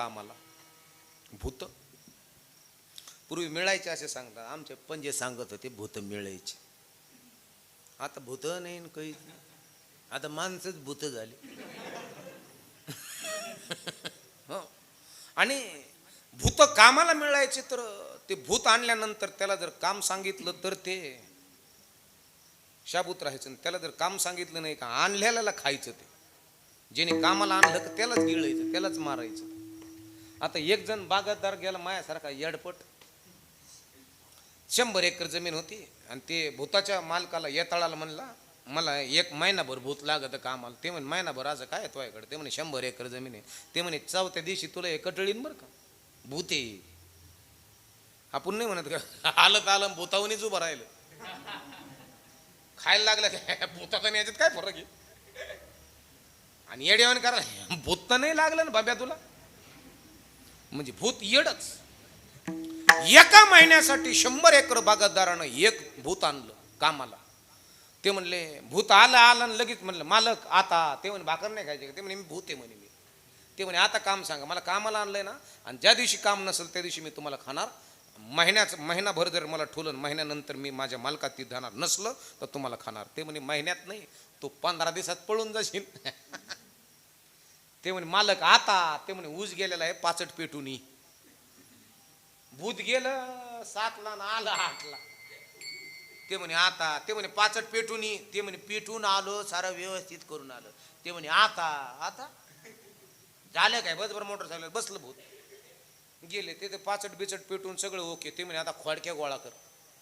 कामाला. भूत. पूर्वी मिळायचे असे सांगतात. आमचे पंजे सांगत होते भूत मिळायचे. आता भूत नाही न काही. आता माणसंच भूत झाली. हो. आणि भूत कामाला मिळायचे तर ते भूत आणल्यानंतर त्याला जर काम सांगितलं तर ते शाबूत राहायचं आणि त्याला जर काम सांगितलं नाही का आणल्याला खायचं ते. जेणे कामाला आणलं तर त्यालाच गिळायचं त्यालाच मारायचं. आता एक जण बागायतदार गेला मायासारखा येडपट. शंभर एकर जमीन होती आणि ते भूताच्या मालकाला येताळाला म्हणला मला एक महिनाभर भूत लागत कामाला ते म्हणे महिनाभर असं काय तुझ्याकडे? ते म्हणे शंभर एकर जमीन आहे. ते म्हणे चौथ्या दिवशी तुला हे कटळीन बरं का? भूत आहे. आपण नाही म्हणत का आलं तर आलं भूताहूनच उभं राहिलं. खायला लागलं काय भूताचा याच्यात काय फरक आहे? आणि येड्यावान करा भूत तर नाही लागलं ना बाब्या तुला? म्हणजे भूत येडच. एका महिन्यासाठी शंभर एकर बागायतदारानं एक भूत आणलं कामाला. ते म्हणले भूत आलं आलं आणि लगेच म्हणलं मालक आता. ते म्हणे भाकर नाही खायचे. का ते म्हणे मी भूत आहे म्हणे मी. ते म्हणे आता काम सांगा मला कामाला आणलंय ना आणि ज्या दिवशी काम नसेल त्या दिवशी मी तुम्हाला खाणार. महिन्याच महिनाभर जर मला ठुलं महिन्यानंतर मी माझ्या मालकात ती जाणार. नसलं तर तुम्हाला खाणार. ते म्हणे महिन्यात नाही तू पंधरा दिवसात पळून जाशील. ते म्हणे मालक आता ते म्हणे ऊस गेलेला आहे पाचट पेटून भूत गेलं सातला ना आलं आठला. ते म्हणे आता. ते म्हणे पाचट पेटून ते म्हणे पेटून आलो सारं व्यवस्थित करून आलं. ते म्हणे आता आता? झालं काय? बसभर मोटरसायकल बसलं भूत. गेले ते ते पाचट बिचट पेटून सगळं ओके. ते म्हणे आता खोडक्या गोळा कर.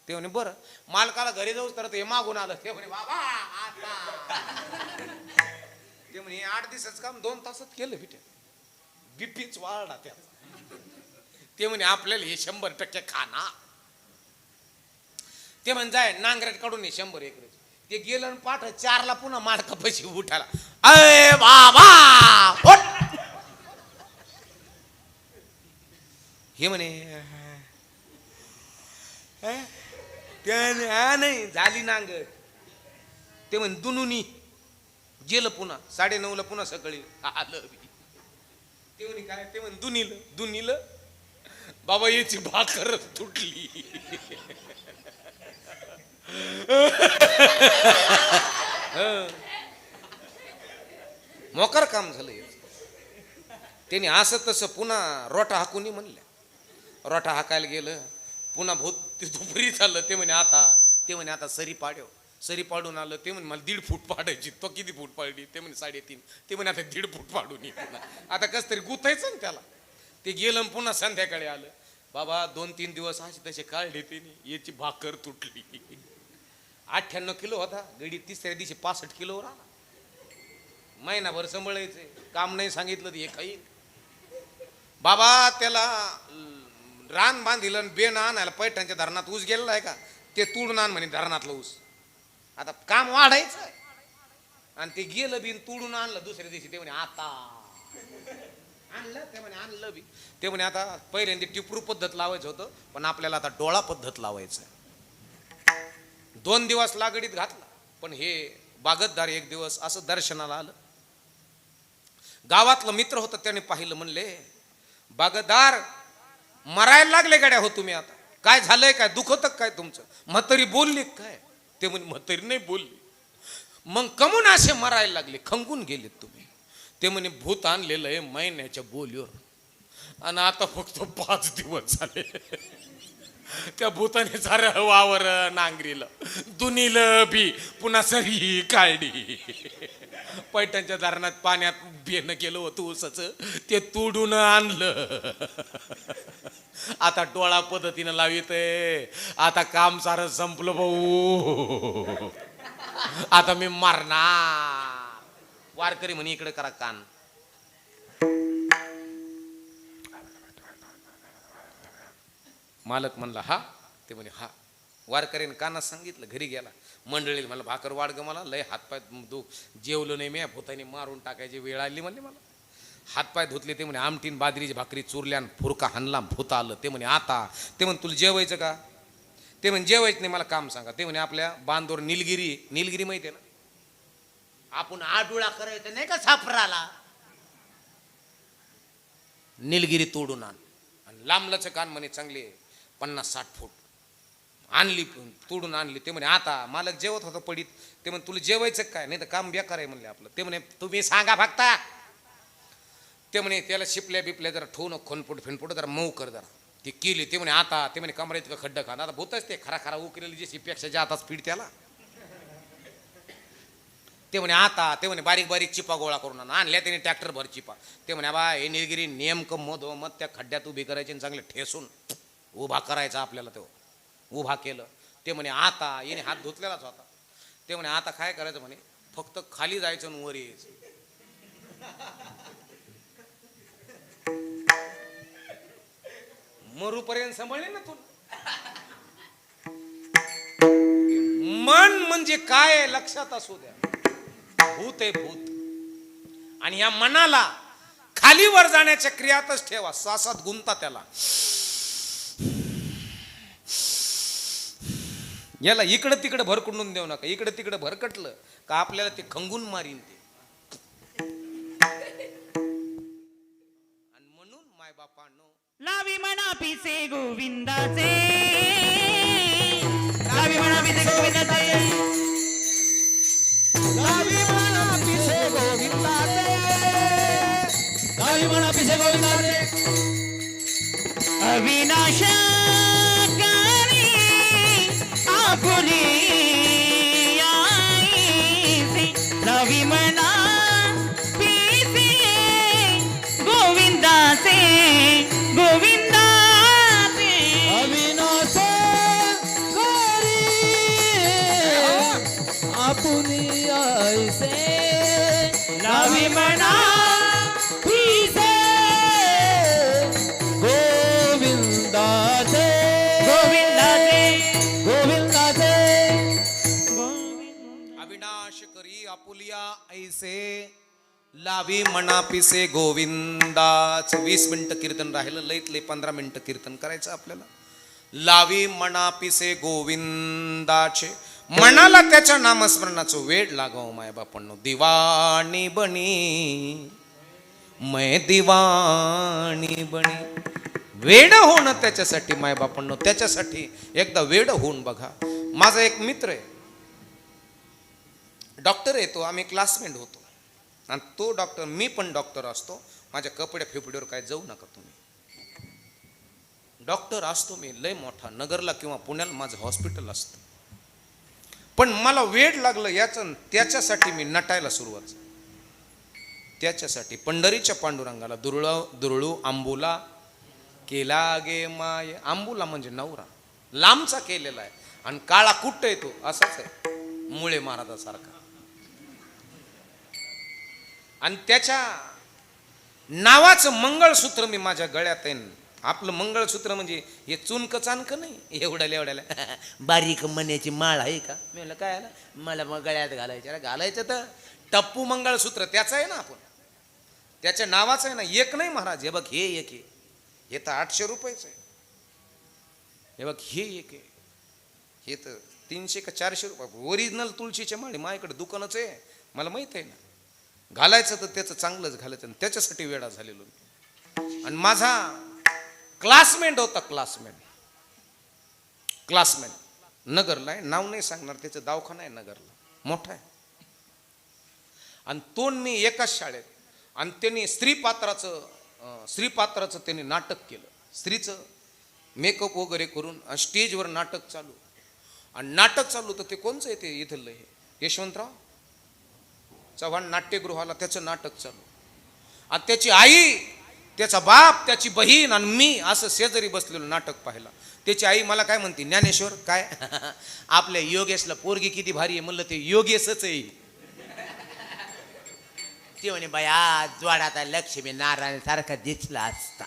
ते म्हणे बरं. मालकाला घरी जाऊच तर हे मागून आलं. ते म्हणे बाबा आता. ते म्हणे आठ दिवसाचं काम दोन तासात केलं बिट्या बीपीच वाढला त्या ते म्हणे आपल्याला हे शंभर टक्के खाना. ते म्हणे जाय नांगरट काढून ये शंभर एकर ते गेलं आणि पाठ चारला पुन्हा मालकापाशी उठाला अरे बाबा हे म्हणे त्याने नाही झाली नांगर. ते म्हणे दुनुनी. गेलं पुन्हा साडे ला पुन्हा सकाळी आलं ते म्हणे काय ते म्हणे दुनिल दुनिल बाबा याची भाकर तुटली हं. मोकर काम झालं याचं. त्यांनी असं तसं पुन्हा रोटा हाकून म्हणल्या रोटा हाकायला गेलं पुन्हा भूत ते दुपरी झालं ते म्हणे आता ते म्हणे आता सरी पाड्यो सरी पाडून आलं ते म्हणे मला दीड फूट पाडायची तो किती फूट पाडली? ते म्हणे साडेतीन. ते म्हणे आता दीड फूट पाडून ये आता कस तरी गुतायचं ना त्याला. ते गेलं पुन्हा संध्याकाळी आलं. बाबा दोन तीन दिवस असे तसे काढले त्याने याची भाकर तुटली. अठ्ठ्याण्णव किलो होता गडी तिसऱ्या दिवशी पासष्ट किलोवर आला. महिनाभर सांभाळायचे काम नाही सांगितलं ते हे काही. बाबा त्याला रान बांधिलं आणि बेन आणायला पैठणच्या धरणात ऊस गेलेला आहे का? ते तुडून आण म्हणे धरणातलं ऊस. आता काम वाढायचं. आणि ते गेलं बिन तोडून आणलं दुसऱ्या दिवशी. ते म्हणे आता. आणलं ते म्हणे आणलं बी. ते म्हणे आता पहिल्यांदा टिपरू पद्धत लावायचं होतं पण आपल्याला आता डोळा पद्धत लावायचं दोन दिवस लागडीत घातला पण हे बागतदार एक दिवस असं दर्शनाला आलं. गावातलं मित्र होतं त्याने पाहिलं म्हणले बागतदार मरायला लागले गाड्या हो तुम्ही आता. काय झालंय काय दुखत काय तुमचं? म्हातारी बोलली काय? ते म्हणे म्हातारी नाही बोलली. मग कमून असे मरायला लागले खंगून गेलेत तुम्ही. ते म्हणे भूत आणलेलं आहे महिन्याच्या बोलीवर. आणि आता फक्त पाच दिवस झाले. त्या भूताने सारं वावर नांगरीलं दुनीलं बी पुन्हा सरी काढली पैठणच्या धरणात पाण्यात बेनं केलं होतं ऊसाचं ते तुडून आणलं. आता डोळा पद्धतीनं लावित आता काम सारं संपलं भाऊ. आता मी मरणार. वारकरी म्हणे इकडे करा कान. मालक म्हणला हा. ते म्हणे हा. वारकरीने कानात सांगितलं घरी गेला. मंडळी मला भाकर वाढ ग मला लय हातपाय दु जेवलो नाही मी भूताने मारून टाकायची वेळ आली म्हणले मला. हातपाय धुतले ते म्हणे आमटीन बाजरीची भाकरी चुरल्यान फुरका हाणला भूत आलं. ते म्हणे आता ते म्हणे तुला जेवायचं का? ते म्हणे जेवायचं नाही मला काम सांगा. ते म्हणे आपल्या बांधोर निलगिरी निलगिरी माहिती आहे ना? आपण आडुळा करायचं नाही का सापराला? निलगिरी तोडून आण. आणि लांबलंच कान म्हणे चांगले पन्नास साठ फूट. आणली तोडून आणली. ते म्हणे आता मालक जेवत होतं पडीत. ते म्हणे तुला जेवायचं काय नाही तर काम बेकार आहे म्हणले आपलं. ते म्हणे तुम्ही सांगा फक्त. ते म्हणे त्याला शिपल्या बिपल्या जरा ठेवून खोनपुट फिनपुट जरा मऊ कर जरा. ते केली ते म्हणे आता ते म्हणे कमरेत का खड्डा खाणं. आता भूतच ते खरा खरा उकलेली जे शिपेक्षा जे आता स्पीड त्याला. ते म्हणे आता ते म्हणे बारीक बारीक चिपा गोळा करून आणल्या त्याने ट्रॅक्टर भर चिपा. ते म्हणे बा हे निलगिरी नेमकं मधो मध त्या खड्ड्यात उभी करायची आणि चांगले ठेसून उभा करायचा आपल्याला तो. उभा केलं. ते म्हणे आता याने हात धुतलेलाच होता. ते म्हणे आता काय करायचं म्हणे फक्त खाली जायचं आणि वर यायचं. मरूपर्यंत सांभाळले ना तुला मन म्हणजे काय लक्षात असू द्या. भूत आहे भूत. आणि या मनाला खाली वर जाण्याच्या क्रियातच ठेवा. सासात गुंता त्याला. याला इकडं तिकडं भरकुंडून देऊ नका. इकडं तिकडं भरकटलं का आपल्याला ते खंगून मारीन ते. लावी म्हणा पिसे गोविंदाचे. लावी म्हणा पिसे गोविंदाचे. लावी म्हणा पिसे गोविंदाचे. लावी म्हणा पिसे गोविंदाचे. अविनाश आपुली लावी म्हणा लावी म्हणा पिसे गोविंदाचे. गोविंदाचे. गोविंदाचे. अविनाश करी आपुलिया ऐसे लावी मना पिसे गोविंदाच. वीस मिनिटं कीर्तन राहिलं लईत लई पंधरा मिनिटं कीर्तन करायचं आपल्याला. लावी मना पिसे गोविंदाचे. मनाला त्याच्या नामस्मरणाचं वेळ लागाव माय बापांनो. दिवाणी बनी. मै दिवाणी बनी. वेड होणं त्याच्यासाठी माय बापांनो. त्याच्यासाठी एकदा वेड होऊन बघा. माझा एक मित्र आहे. डॉक्टर आहे तो आम्ही क्लासमेट होतो. आणि तो डॉक्टर मी पण डॉक्टर असतो. माझ्या कपड्या फिपडीवर काय जाऊ नका तुम्ही. डॉक्टर असतो मी लय मोठा. नगरला किंवा पुण्याला माझं हॉस्पिटल असतं. पण मला वेड लागलं याचं त्याच्यासाठी मी नटायला सुरुवात त्याच्यासाठी पंढरीच्या पांडुरंगाला दुरळ दुरळू आंबुला केला गे माय. आंबुला म्हणजे नवरा. लांबचा केलेला आहे. आणि काळा कुट्ट येतो असाच आहे. मुळे महाराजासारखा. आणि त्याच्या नावाचं मंगळसूत्र मी माझ्या गळ्यात आहे. आपलं मंगळसूत्र म्हणजे हे चुनक चानक नाही एवढ्याला एवढ्याला. बारीक मण्याची माळ आहे का? मी म्हणलं काय आलं? मला मग गळ्यात घालायचं. अरे घालायचं तर टप्पू मंगळसूत्र त्याचं आहे ना आपण. त्याच्या नावाचं आहे ना एक नाही महाराज. हे बघ हे एक आहे. हे तर आठशे रुपयाचं आहे. हे बघ हे एक आहे. हे तर तीनशे का चारशे रुपये. ओरिजिनल तुळशीच्या माळी माझ्याकडे दुकानच आहे. मला माहीत आहे ना. घालायचं तर त्याचं चांगलंच घालायचं आणि त्याच्यासाठी वेळा झालेलो मी. आणि माझा क्लासमेट होता क्लासमेट. क्लासमेट. नगरला आहे नाव नाही सांगणार त्याचं दवाखाना आहे नगरला. मोठा आहे. आणि तो मी एकाच शाळेत आणि त्यांनी स्त्री पात्राचं त्यांनी नाटक केलं. स्त्रीचं मेकअप वगैरे करून आणि स्टेजवर नाटक चालू. आणि नाटक चालू तर ते कोणचं आहे ते इथलं हे? यशवंतराव चव्हाण नाट्यगृहाला त्याचं नाटक चालू. आणि त्याची आई त्याचा बाप त्याची बहीण आणि मी असं शेजारी बसलेलो नाटक पाहिलं त्याची आई मला काय म्हणते? ज्ञानेश्वर काय? आपल्या योगेशला पोरगी किती भारी आहे म्हणलं ते योगेशच आहे. ते म्हणे बाया जोडाचा लक्ष्मी नारायण सारखा दिसला असता.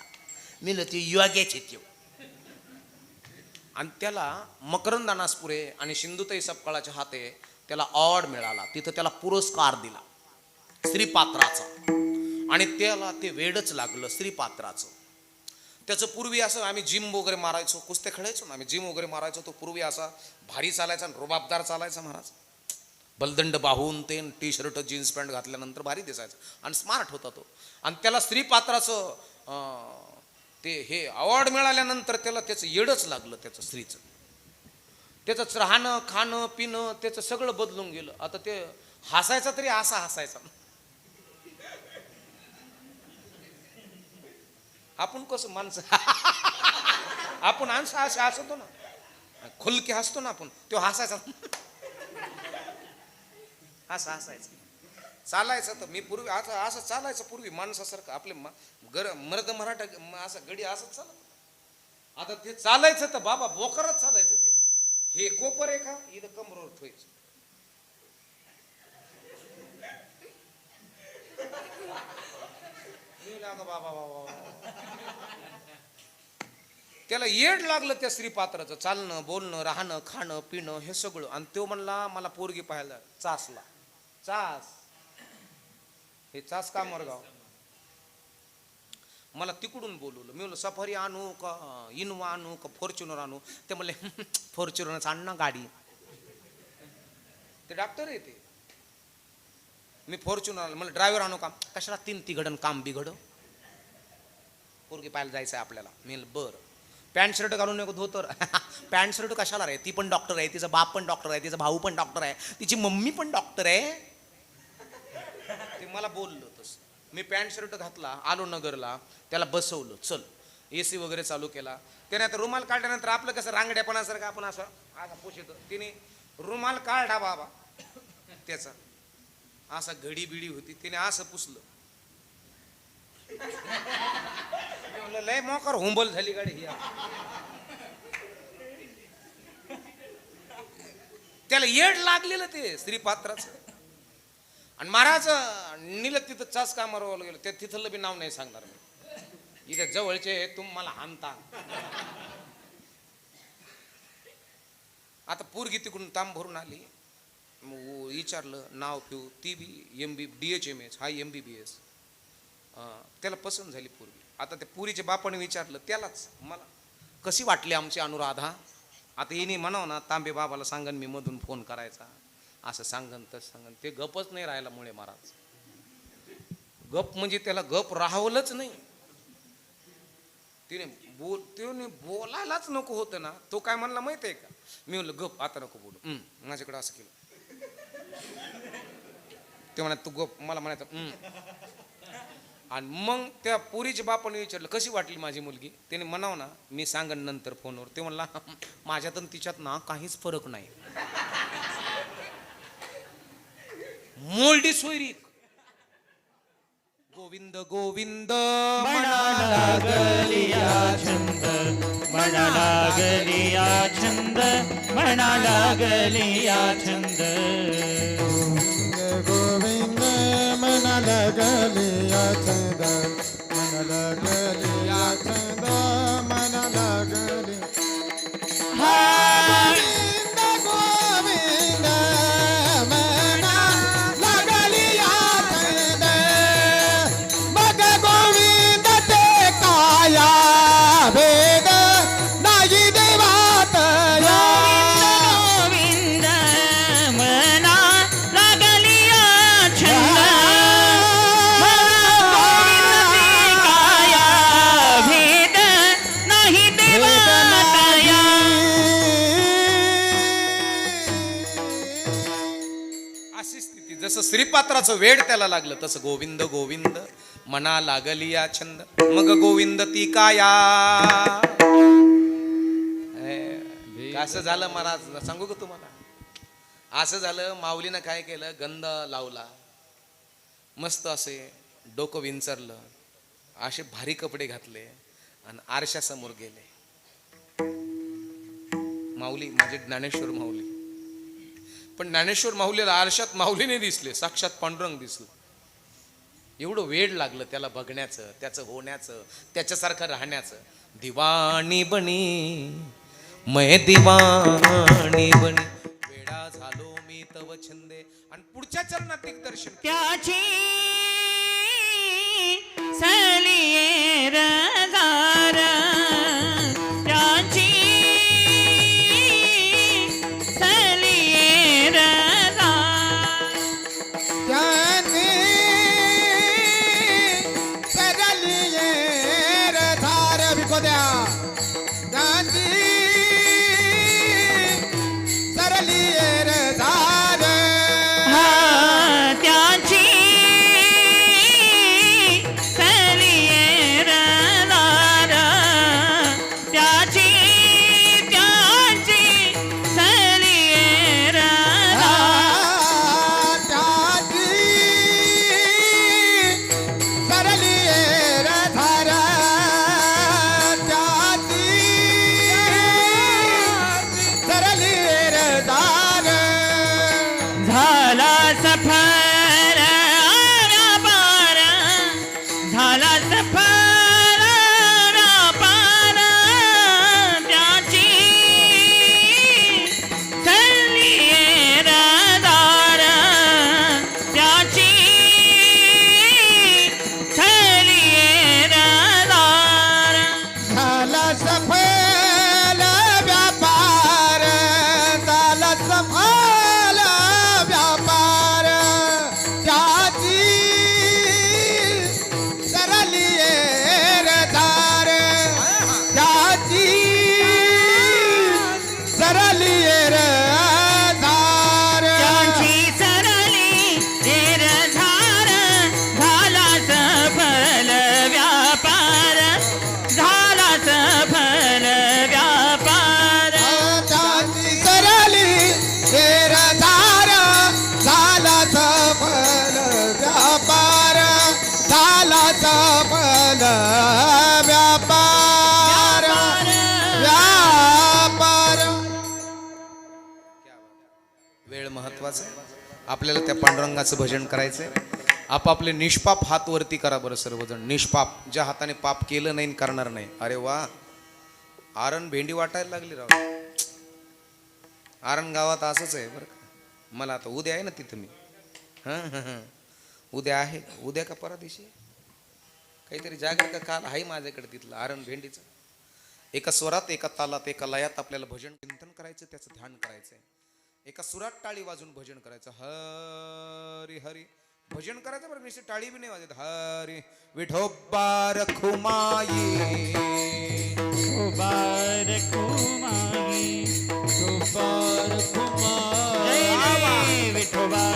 मी ते योग्याचे ते. आणि त्याला मकरंद अनासपुरे आणि सिंधुताई सपकाळाच्या हाते त्याला अवॉर्ड मिळाला. तिथं त्याला पुरस्कार दिला. श्रीपात्राचा. आणि त्याला ते वेडच लागलं स्त्रीपात्राचं त्याचं पूर्वी असं आम्ही जिम वगैरे मारायचो कुस्त्या खेळायचो ना आम्ही जिम वगैरे मारायचो तो पूर्वी असा भारी चालायचा आणि रुबाबदार चालायचा महाराज. बलदंड बाहून ते टी शर्ट जीन्स पॅन्ट घातल्यानंतर भारी दिसायचं आणि स्मार्ट होता तो. आणि त्याला स्त्री पात्राचं ते हे अवॉर्ड मिळाल्यानंतर त्याला त्याचं येडच लागलं त्याचं स्त्रीचं. त्याचं राहणं खाणं पिणं त्याचं सगळं बदलून गेलं. आता ते हसायचा तरी असा हसायचा. आपण कसं माणसं? आपण आणसं असं हसतो ना. खुलके हसतो ना आपण. तो हसायचा. असं हसायचं. चालायचं तर मी पूर्वी असं असं चालायचं पूर्वी माणसासारखं आपले गर मर्द मराठा असं गडी असंच चालत. आता ते चालायचं तर बाबा बोकरच चालायचं ते. हे कोपर आहे का? इथं कमरोवर ठेवायचं. बाबा बाबा बाबा. त्याला येड लागलं त्या स्त्री पात्राचं चालणं बोलणं राहणं खाणं पिणं हे सगळं. आणि तो म्हणला मला पोरगी पाहायला चासला. चास. हे चास का मरगाव? मला तिकडून बोलवलं. मी म्हणलं सफारी आणू का? इनोवा आणू का? फॉर्च्युनर आणू? ते म्हणले फॉर्च्युनरच आण ना गाडी. ते डॉक्टर आहे ते मी फॉर्च्युनर मला ड्रायव्हर आणू का? कशाला तीन तिघडन काम बिघड? पोरगी पाहायला जायचं आहे आपल्याला. मी बरं. पॅन्ट शर्ट घालून नको धोतर पॅन्ट शर्ट कशाला रे? ती पण डॉक्टर आहे तिचा बाप पण डॉक्टर आहे तिचा भाऊ पण डॉक्टर आहे तिची मम्मी पण डॉक्टर आहे. ते मला बोललं तसं. मी पॅन्ट शर्ट घातला आलो नगरला त्याला बसवलं. चल ए सी वगैरे चालू केला. त्याने आता रुमाल काढल्यानंतर आपलं कसं रांगड्यापणासारखं आपण असं असा पोषित तिने रुमाल काढा बाबा. त्याचा. असा घडी बिडी होती. तिने असं पुसलं. म्हणलं, लय मोकर हुंबल झाली गाडी ही. त्याला येड लागलेलं ते स्त्री पात्राचं आणि महाराज निल तिथं चास कामावर गेलो. ते तिथलं बी नाव नाही सांगणार मी. इथे जवळचे तुम मला हानता. आता पूरगी तिकडून ताम भरून आली. मग विचारलं नाव पिऊ. ती B M B D H M S हा एम बी बी एस त्याला पसंत झाली पूर्वी. आता त्या पुरीच्या बापाने विचारलं त्यालाच मला. कशी वाटली आमची अनुराधा? आता येणे म्हणाव ना तांबे बाबाला सांगन मी मधून फोन करायचा. असं सांगन तसं सांगन. ते गपच नाही राहायला मुळे महाराज. गप म्हणजे त्याला गप राहवलंच नाही. तिने बोल तिने बोलायलाच नको होतं ना. तो काय म्हणला माहीत आहे का? मी म्हणलं गप आता नको बोलू. माझ्याकडे असं केलं. ते म्हणा तू गप. मला म्हणायचं आणि मग त्या पुरीच्या बापाने विचारलं कशी वाटली माझी मुलगी? त्याने म्हणाव ना मी सांगन नंतर फोनवर. ते म्हणला माझ्यात आणि तिच्यात ना काहीच फरक नाही. मोल्डी सोयरी. गोविंद गोविंद छंद छंद. मना लागलिया छंद मन लागलिया छंद मन लागली जसं श्रीपात्राचं वेड त्याला लागलं. तसं गोविंद गोविंद मना लागली या छंद. मग गोविंद ती काया? असं झालं महाराज. सांगू का तुम्हाला? असं झालं माऊलीनं काय केलं? गंध लावला. मस्त असे डोकं विंचरलं. असे भारी कपडे घातले आणि आरशासमोर गेले. माऊली माझे ज्ञानेश्वर माऊली. पण ज्ञानेश्वर माहुलीला आरशात माहुलीने दिसले साक्षात पांडुरंग दिसलं. एवढं वेळ लागलं त्याला बघण्याचं त्याचं होण्याचं त्याच्यासारखं राहण्याचं. दिवाणी बनी मै दिवाणी बनी. वेडा झालो मी तव छंदे. आणि पुढच्या चरणात दिग्दर्शन त्याची सलिएर गार आपल्याला त्या पांडुरंगाचं भजन करायचंय. आपापले निष्पाप हात वरती करा बरं सर्वजण. निष्पाप ज्या हाताने पाप केलं नाही करणार नाही. अरे वा. आरण भेंडी वाटायला लागली राव. आरण गावात असंच आहे बरं का. मला आता उद्या आहे ना तिथं मी. उद्या आहे. उद्या का परा दिवशी काहीतरी जागर का काल आहे माझ्याकडे तिथलं आरण भेंडीचं? एका स्वरात एका तालात एका लयात आपल्याला भजन चिंतन करायचं त्याचं ध्यान करायचं आहे एका सुरात टाळी वाजून भजन करायचं. हरी हरी. भजन करायचं बरं नुसती टाळी बी नाही वाजत. हरी. विठोबा रखुमाई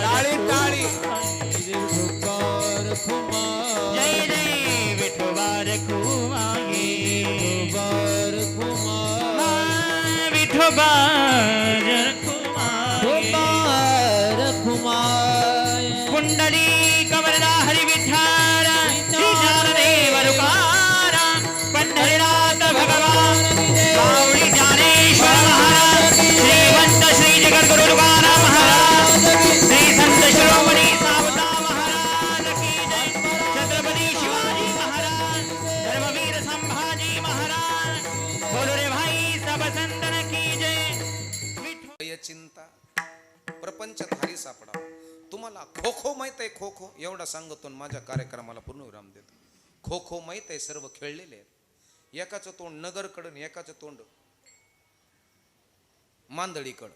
टाळी टाळी. विठोबा கண்டடி खो खो एवढा सांगतो माझ्या कार्यक्रमाला पूर्णविराम देतो. खो खो माहीत आहे सर्व खेळलेले आहेत. एकाचं तोंड नगरकडं एकाचं तोंड मांदळीकडं.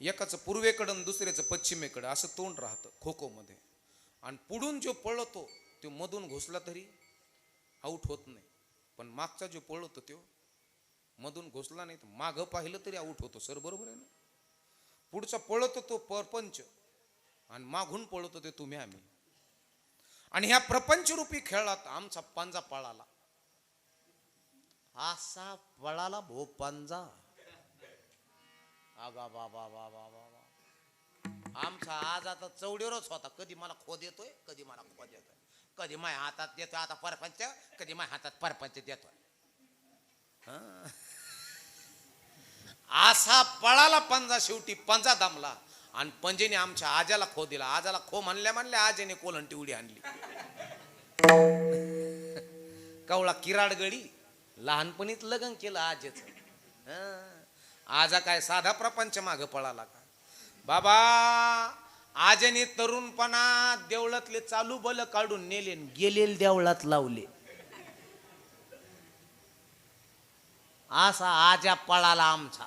एकाचं पूर्वेकडं दुसऱ्याचं पश्चिमेकडं असं तोंड राहतं खो खो मध्ये आणि पुढून जो पळतो तो मधून घुसला तरी आऊट होत नाही. पण मागचा जो पळतो तो मधून घुसला नाही तर मागं पाहिलं तरी आऊट होतो सर बरोबर आहे ना? पुढचा पळतो तो परपंच. आणि मागून पळत ते तुम्ही आम्ही. आणि ह्या प्रपंचरूपी खेळात आमचा पांजा पळाला. असा पळाला भो पांजा. आगा बाबा बाबा बाबा आमचा आज आता चौडीवरच होता. कधी मला खो देतोय कधी मला खो देतोय कधी माझ्या हातात देतोय आता परपंच कधी माझ्या हातात परपंच देतोय. असा पळाला पंजा शेवटी पंजा दामला. आणि पंजेने आमच्या आजाला खो दिला. आजाला खो म्हणल्या म्हणल्या आजेने कोलंटी उडी आणली. कवळा किराड गडी लहानपणीच लग्न केलं आजेच आजा काय साधा प्रपंच माग पळाला का? बाबा आजेने तरुणपणा देवळातले चालू बल काढून नेले न गेलेले देवळात लावले. असा आजा पळाला आमचा.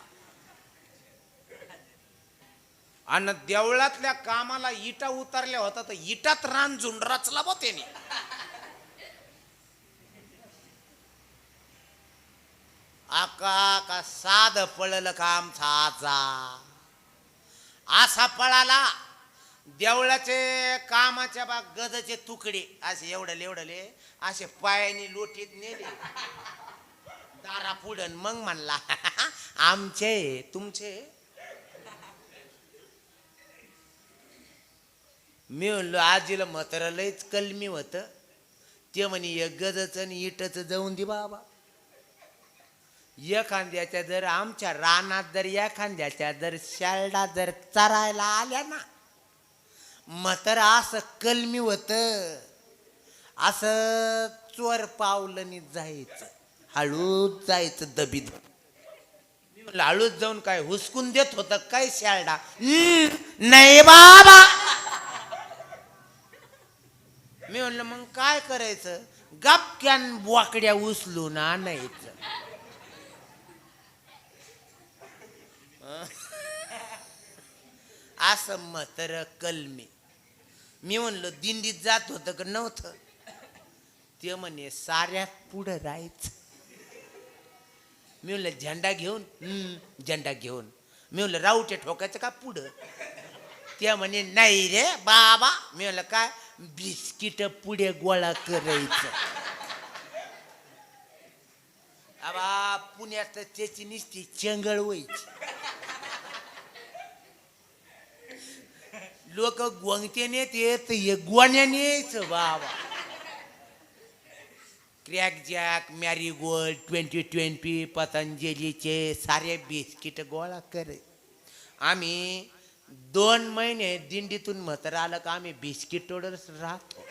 आणि देवळातल्या कामाला इटा उतरल्या होता तर इटात रान झुंडराचला बो त्याने. आका का साध पळल काम आमचा आजा? असा पळाला देवळाचे कामाच्या बा गदचे तुकडे असे एवढले एवढले असे पायाने लोटीत नेले. दारा पुढन मग म्हणला आमचे तुमचे मी म्हणलो आजीला म्हातारालाच कलमी होत. ते म्हणे एक गजच आणि इटच जाऊन दे बाबा. एखाद्याच्या जर आमच्या रानात जर एखाद्याच्या जर शाळडा जर चरायला आल्या ना म्हातारा असं कलमी होत. असं चोर पावलं जायचं हळूच जायचं दबीत. हळूच जाऊन काय हुसकून देत होत काय शाळडा नाही बाबा मी म्हणलं मग काय करायचं? गपक्यान बोकड्या उचलून आणायचं. असं म्हातार कलमी. मी म्हणलो दिंडीत जात होतं का नव्हतं? ते म्हणे साऱ्यात पुढं राहायचं. मी म्हणलं झेंडा घेऊन? "हम्म, झेंडा घेऊन. मी म्हणलं राऊटे ठोकायचं का पुढं? ते म्हणे नाही रे बाबा. मी म्हणलं काय? बिस्किट पुढे गोळा करायचं. आबा पुण्यात तर त्याची निसती चंगळ व्हायची. लोक गोंगतेने येत हे गोण्याने यायचं बाबा. Crack jack marigold twenty twenty पतंजलीचे सारे बिस्किट गोळा करे आम्ही दोन महिने दिंडीतून म्हातारं आलं का आम्ही बिस्किट तोडत राहतो.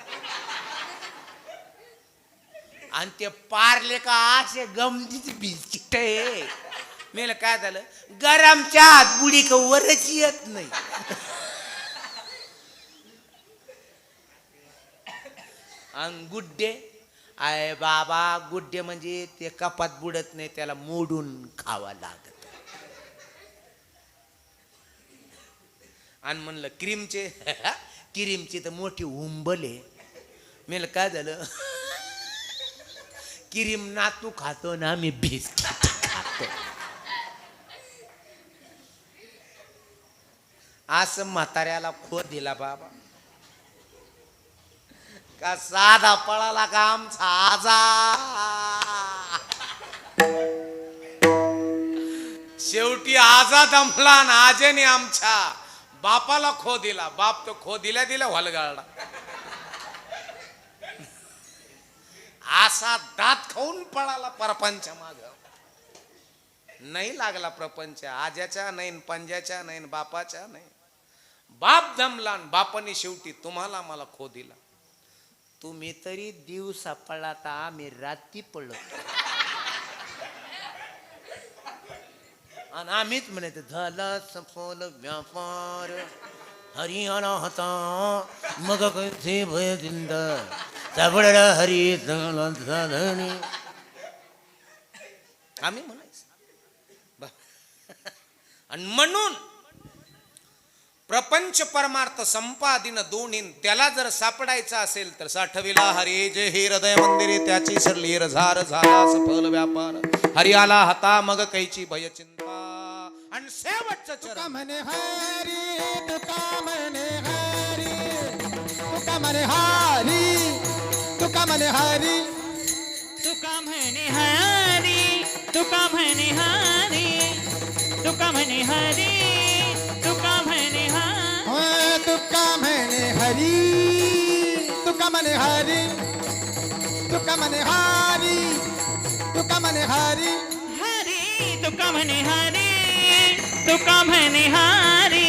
आणि ते पारले का असे गमतीचे बिस्किट आहे. मेलं काय झालं? गरमच्या आत बुडी का वरच येत नाही. आणि गुड्डे आय बाबा गुड्डे म्हणजे ते कपात बुडत नाही त्याला मोडून खावा लागत. आणि म्हणलं क्रीमचे. क्रीमची तर मोठी उंबले मेल काय झालं? क्रीम नातू खातो ना मी बिस्किट खातो. असं म्हाताऱ्याला खो दिला बाबा. का साधा पळाला का आमचा आजा? शेवटी आजा दमला ना आजेने आमच्या. बापाला खो दिला. बाप तो खो दिल्या दिल्या हलगाळला असा दात खाऊन पळाला परपंच माग. नाही लागला प्रपंच. आज्याच्या नाही पंज्याच्या पंजाच्या नाही बापाच्या नाही. बाप दमला बापाने शेवटी तुम्हाला मला खो दिला. तुम्ही तरी दिवसा पळला तर आम्ही रात्री पडलो आणि आम्हीच म्हणायचं झाला सफल व्यापार हरियाणा होता मग कैसे भय जिंद सबड हरी झाला झालं आम्ही म्हणायचं. आणि म्हणून प्रपंच परमार्थ संपादिन दोन्ही त्याला जर सापडायचं असेल तर साठविला. हरी जे हे हृदय मंदिरे त्याची सरली रझार झाला सफल व्यापार. हरी आला हाता मग कैची भय चिंता. आणि शेवटचं चरण. म्हणे हरी तुका म्हणे हरी तुका म्हणे हरी तुका म्हणे हरी तुका म्हणे हरी तुका म्हणे हरी तुका म्हणे हरी हरी तुका म्हणे हरी तुका म्हणे हरी तुका म्हणे हरी. हरी तुका म्हणे हरी तुका म्हणे हरी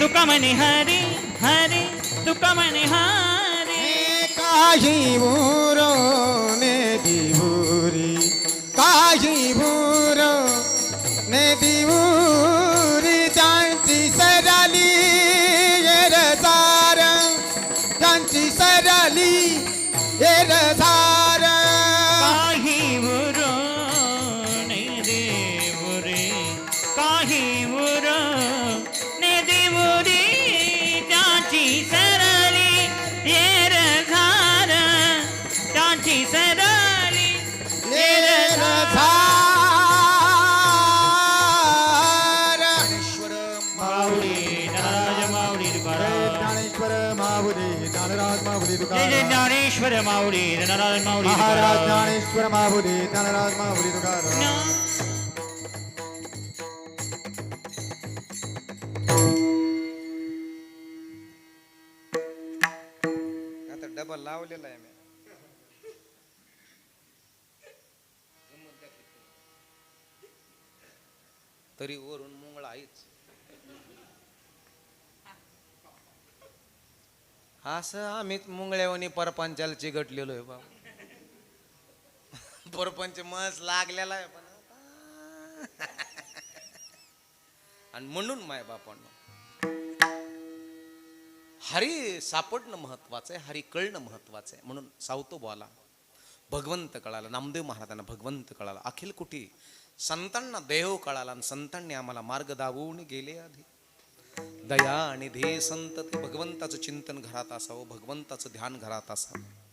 तुका म्हणे हरी हरी तुका म्हणे हरी. काही भूरो ने दिभुरी काही भूरो ने दिभुरी माऊली महाराज. ज्ञानेश्वर महाबुधी ज्ञानराज महाबुधी तुकाराम. आता डबल लावलेला आहे मी. तरी वरून मुंगळा आहेच. असं आम्हीच मुंगळ्यावानी परपंचाला चिघटलेलो आहे बाबा. परपंच मस लागलेला आहे. पण आणि म्हणून माय बापांना हरी सापडणं महत्वाचं आहे हरी कळणं महत्वाचं आहे. म्हणून सावतो बोला भगवंत कळाला नामदेव महाराजांना भगवंत कळाला अखिल कुठी संतांना देव कळाला आणि संतांनी आम्हाला मार्ग दावून गेले आधी. दया आणि ध्येय संत ते भगवंताचं चिंतन घरात असावं भगवंताचं ध्यान घरात असावं.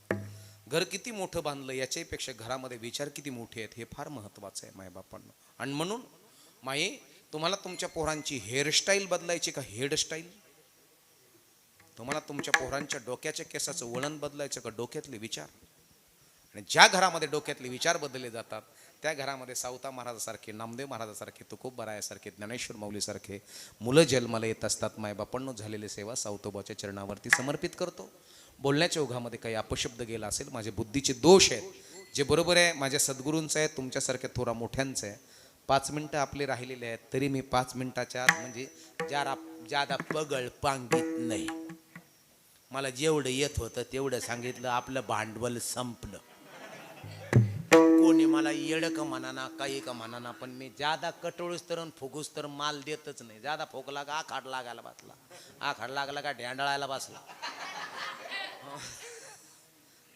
घर किती मोठं बांधलं याच्यापेक्षा घरामध्ये विचार किती मोठे आहेत हे फार महत्वाचं आहे मायबापांना. आणि म्हणून माई तुम्हाला तुमच्या पोरांची हेअरस्टाईल बदलायची का हेअरस्टाईल तुम्हाला तुमच्या पोरांच्या डोक्याच्या केसाचं वळण बदलायचं का डोक्यातले विचार? आणि ज्या घरामध्ये डोक्यातले विचार बदलले जातात त्या घरामध्ये सावता महाराजासारखे नामदेव महाराजासारखे तुकोबरायासारखे ज्ञानेश्वर माऊलीसारखे मुलं जन्माला येत असतात मायबापांनो झालेली सेवा सावतोबाच्या चरणावरती समर्पित करतो. बोलण्याच्या ओघामध्ये काही अपशब्द गेला असेल माझे बुद्धीचे दोष आहेत जे बरोबर आहे माझ्या सद्गुरूंचं आहे तुमच्यासारख्या थोरा मोठ्यांचं आहे. पाच मिनटं आपले राहिलेले आहेत तरी मी पाच मिनिटाच्या आत म्हणजे ज्यादा ज्यादा पगळ पांगित नाही. मला जेवढं येत होतं तेवढं सांगितलं आपलं भांडवल संपलं. कोणी मला येड का म्हणाना काही का म्हणाना पण मी जादा कटोळूस तर फुगूस तर माल देतच नाही. जादा फोकला का आखाड लागायला बसला? आखाड लागला का ढेंडाळायला बसला?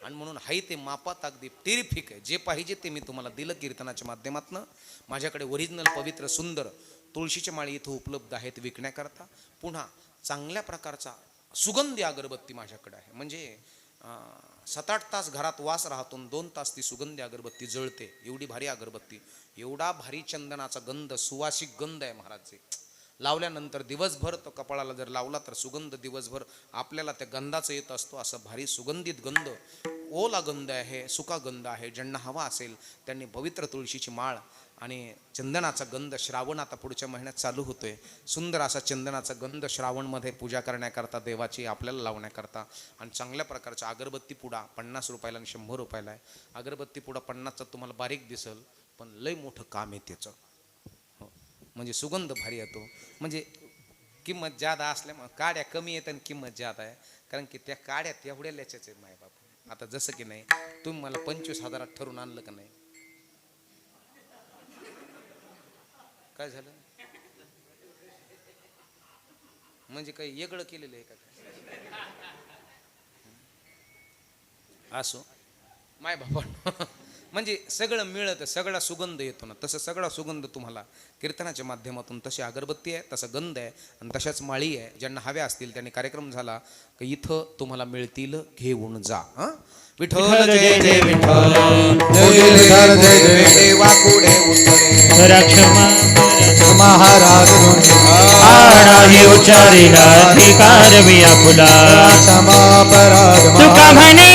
आणि म्हणून हाय ते मापात अगदी टेरिफिक आहे. जे पाहिजे ते मी तुम्हाला दिलं कीर्तनाच्या माध्यमातनं. माझ्याकडे ओरिजिनल पवित्र सुंदर तुळशीच्या माळी इथं उपलब्ध आहेत विकण्याकरता. पुन्हा चांगल्या प्रकारचा सुगंधी अगरबत्ती माझ्याकडे आहे. म्हणजे सात आठ तास घरात वास राहतो दोन तास ती सुगंधी अगरबत्ती जळते. एवढी भारी अगरबत्ती एवढा भारी चंदनाचा गंध सुवासिक गंध आहे महाराजचे लावल्यानंतर दिवसभर तो कपाळाला जर लावला तर सुगंध दिवसभर आपल्याला त्या गंधाचं येत असतो असं भारी सुगंधित गंध. ओला गंध आहे सुका गंध आहे ज्यांना हवा असेल त्यांनी पवित्र तुळशीची माळ आणि चंदनाचा गंध श्रावण आता पुढच्या महिन्यात चालू होतोय. सुंदर असा चंदनाचा गंध श्रावणमध्ये पूजा करण्याकरता देवाची आपल्याला लावण्याकरता आणि चांगल्या प्रकारचा अगरबत्ती पुडा पन्नास रुपयाला आणि शंभर रुपयाला आहे. अगरबत्ती पुडा पन्नासचा तुम्हाला बारीक दिसल पण लय मोठं काम आहे त्याचं. म्हणजे सुगंध भारी येतो. म्हणजे किंमत जादा असल्यामुळे काड्या कमी येत आणि किंमत जादा आहे. कारण की त्या काड्या तेवढ्या ल्याच्याच आहेत मायबाप आता जसं की नाही तुम्ही मला पंचवीस हजारात ठरून आणलं का नाही? काय झालं? म्हणजे काही वेगळं केलेलं आहे का असो. माय बाबा म्हणजे सगळं मिळतं सगळा सुगंध येतो ना तसं सगळा सुगंध तुम्हाला कीर्तनाच्या माध्यमातून तशी अगरबत्ती आहे तसा गंध आहे आणि तशाच माळी आहे ज्यांना हव्या असतील त्यांनी कार्यक्रम झाला की इथं तुम्हाला मिळतील घेऊन जा हं? विठ्ठल जय जय विठ्ठल. वाकुडे उतरे. महाराज आडाही उच्चारिला अधिकार मी आपुला. क्षमा पराध तुका म्हणे